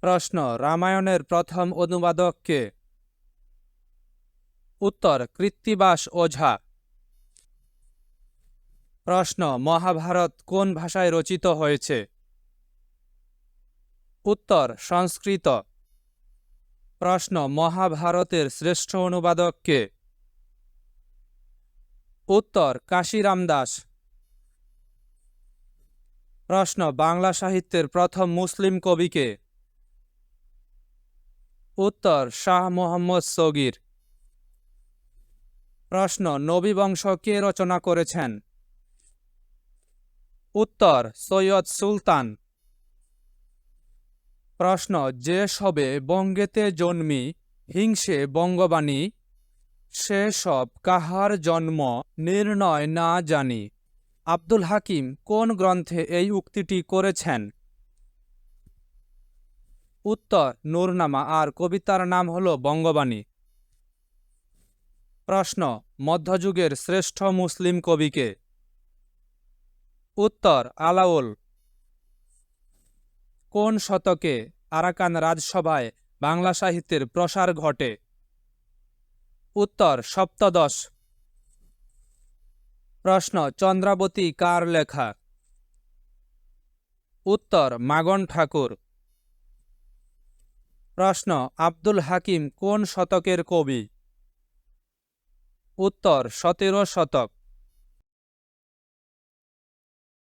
প্রশ্ন, রামায়ণের প্রথম অনুবাদক কে উত্তর, কৃত্তিবাস ওঝা। প্রশ্ন, মহাভারত কোন ভাষায় রচিত হয়েছে? উত্তর, সংস্কৃত। প্রশ্ন, মহাভারতের শ্রেষ্ঠ অনুবাদক কে উত্তর, কাশিরাম দাস। প্রশ্ন, বাংলা সাহিত্যের প্রথম মুসলিম কবি কে উত্তর, শাহ মোহাম্মদ সগির। প্রশ্ন নবীবংশ কে রচনা করেছেন? উত্তর, সৈয়দ সুলতান। প্রশ্ন যে সবে বঙ্গেতে জন্মি, হিংসে বঙ্গবাণী সে সব কাহার জন্ম, নির্ণয় না জানি। আব্দুল হাকিম কোন গ্রন্থে এই উক্তিটি করেছেন? উত্তর, নূরনামা, আর কবিতার নাম হল বঙ্গবাণী। প্রশ্ন, মধ্যযুগের শ্রেষ্ঠ মুসলিম কবিকে? উত্তর, আলাউল। কোন শতকে আরাকান রাজসভায় বাংলা সাহিত্যের প্রসার ঘটে? উত্তর, সপ্তদশ। প্রশ্ন, চন্দ্রাবতী কার লেখা? উত্তর, মাগন ঠাকুর। প্রশ্ন আব্দুল হাকিম কোন শতকের কবি? উত্তর সতেরো শতক।